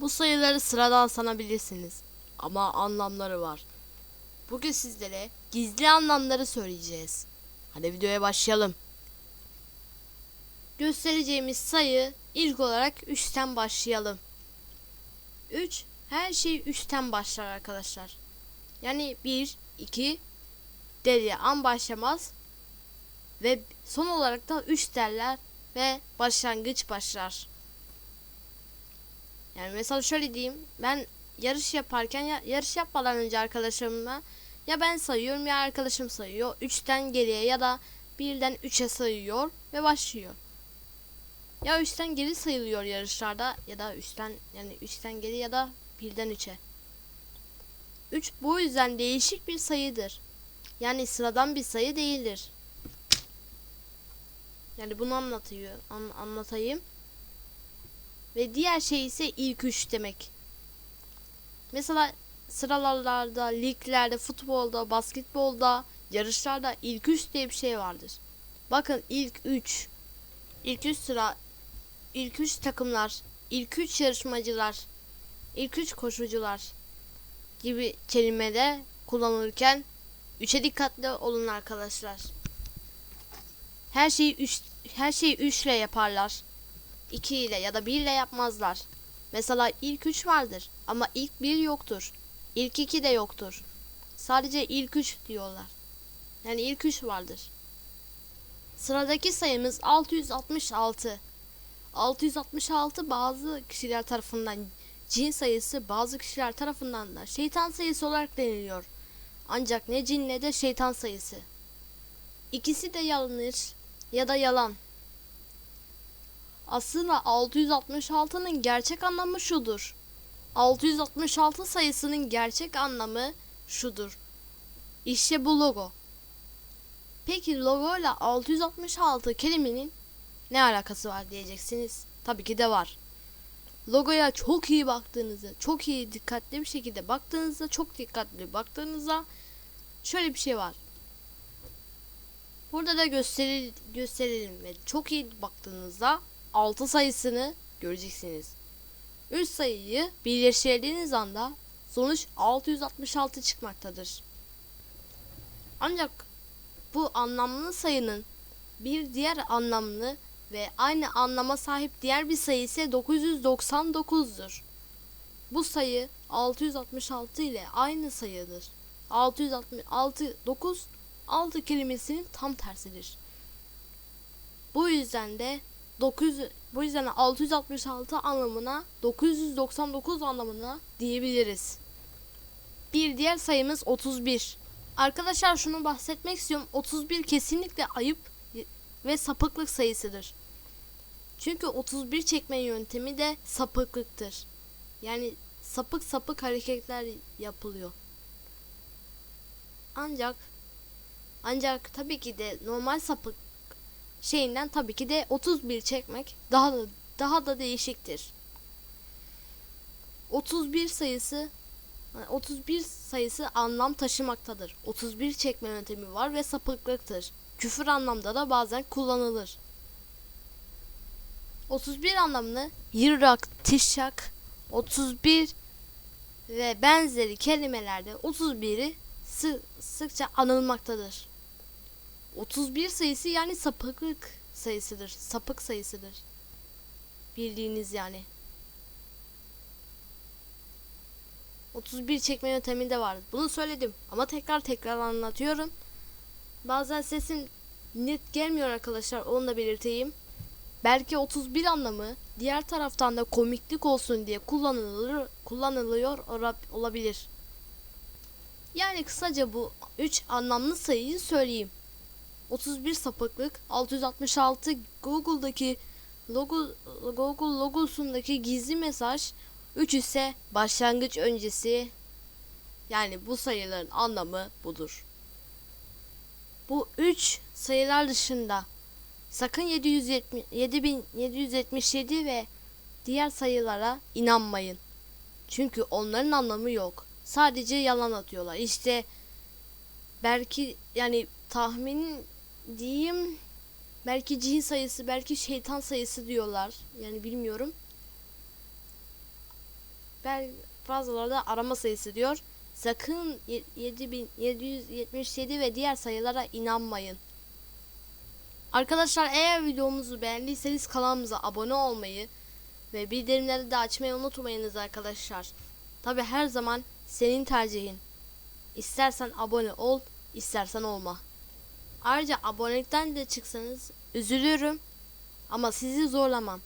Bu sayıları sıradan sanabilirsiniz ama anlamları var. Bugün sizlere gizli anlamları söyleyeceğiz. Hadi videoya başlayalım. Göstereceğimiz sayı ilk olarak 3'ten başlayalım. 3 her şey 3'ten başlar arkadaşlar. Yani 1, 2 dediği an başlamaz ve son olarak da 3 derler ve başlangıç başlar. Yani mesela şöyle diyeyim ben yarış yaparken ya, yarış yapmadan önce arkadaşlarımla ya ben sayıyorum ya arkadaşım sayıyor. 3'ten geriye ya da 1'den 3'e sayıyor ve başlıyor. Ya 3'ten geri sayılıyor yarışlarda ya da 3'ten yani 3'ten geri ya da 1'den 3'e. 3 bu yüzden değişik bir sayıdır. Yani sıradan bir sayı değildir. Yani bunu anlatıyor. An- anlatayım. Ve diğer şey ise ilk üç demek. Mesela sıralarda, liglerde, futbolda, basketbolda, yarışlarda ilk üç diye bir şey vardır. Bakın ilk üç. İlk üç sıra, ilk üç takımlar, ilk üç yarışmacılar, ilk üç koşucular gibi kelimede kullanılırken üçe dikkatli olun arkadaşlar. Her şeyi üç, her şeyi üçle yaparlar. 2 ile ya da 1 ile yapmazlar. Mesela ilk 3 vardır ama ilk 1 yoktur. İlk 2 de yoktur. Sadece ilk 3 diyorlar. Yani ilk 3 vardır. Sıradaki sayımız 666. 666 bazı kişiler tarafından cin sayısı bazı kişiler tarafından da şeytan sayısı olarak deniliyor. Ancak ne cin ne de şeytan sayısı. İkisi de yanlış ya da yalan. Aslında 666'nın gerçek anlamı şudur. 666 sayısının gerçek anlamı şudur. İşte bu logo. Peki logo ile 666 kelimenin ne alakası var diyeceksiniz. Tabii ki de var. Logoya çok iyi baktığınızda, çok iyi dikkatli bir şekilde baktığınızda, çok dikkatli baktığınızda şöyle bir şey var. Burada da gösterir, gösterelim ve çok iyi baktığınızda 6 sayısını göreceksiniz. 3 sayıyı birleştirdiğiniz anda sonuç 666 çıkmaktadır. Ancak bu anlamlı sayının bir diğer anlamlı ve aynı anlama sahip diğer bir sayı ise 999'dur. Bu sayı 666 ile aynı sayıdır. 666 9 6 kelimesinin tam tersidir. Bu yüzden de 900 bu yüzden 666 anlamına 999 anlamına diyebiliriz. Bir diğer sayımız 31. Arkadaşlar şunu bahsetmek istiyorum. 31 kesinlikle ayıp ve sapıklık sayısıdır. Çünkü 31 çekme yöntemi de sapıklıktır. Yani sapık sapık hareketler yapılıyor. Ancak ancak tabii ki de normal sapık şeyinden tabii ki de 31 çekmek daha da daha da değişiktir. 31 sayısı 31 sayısı anlam taşımaktadır. 31 çekme yöntemi var ve sapıklıktır. Küfür anlamda da bazen kullanılır. 31 anlamını yırrak, tişak, 31 ve benzeri kelimelerde 31'i sı sıkça anılmaktadır. 31 sayısı yani sapıklık sayısıdır. Sapık sayısıdır. Bildiğiniz yani. 31 çekme yönteminde var. Bunu söyledim ama tekrar tekrar anlatıyorum. Bazen sesim net gelmiyor arkadaşlar. Onu da belirteyim. Belki 31 anlamı diğer taraftan da komiklik olsun diye kullanılır kullanılıyor olabilir. Yani kısaca bu 3 anlamlı sayıyı söyleyeyim. 31 sapıklık, 666 Google'daki logo Google logosundaki gizli mesaj, 3 ise başlangıç öncesi. Yani bu sayıların anlamı budur. Bu 3 sayılar dışında sakın 770 7777 ve diğer sayılara inanmayın. Çünkü onların anlamı yok. Sadece yalan atıyorlar. İşte belki yani tahmin diyeyim belki cin sayısı belki şeytan sayısı diyorlar yani bilmiyorum bel bazıları da arama sayısı diyor. Sakın ye- 7777 ve diğer sayılara inanmayın. Arkadaşlar eğer videomuzu beğendiyseniz kanalımıza abone olmayı ve bildirimleri de açmayı unutmayınız arkadaşlar. Tabi her zaman senin tercihin. İstersen abone ol, istersen olma. Ayrıca abonelikten de çıksanız üzülürüm ama sizi zorlamam.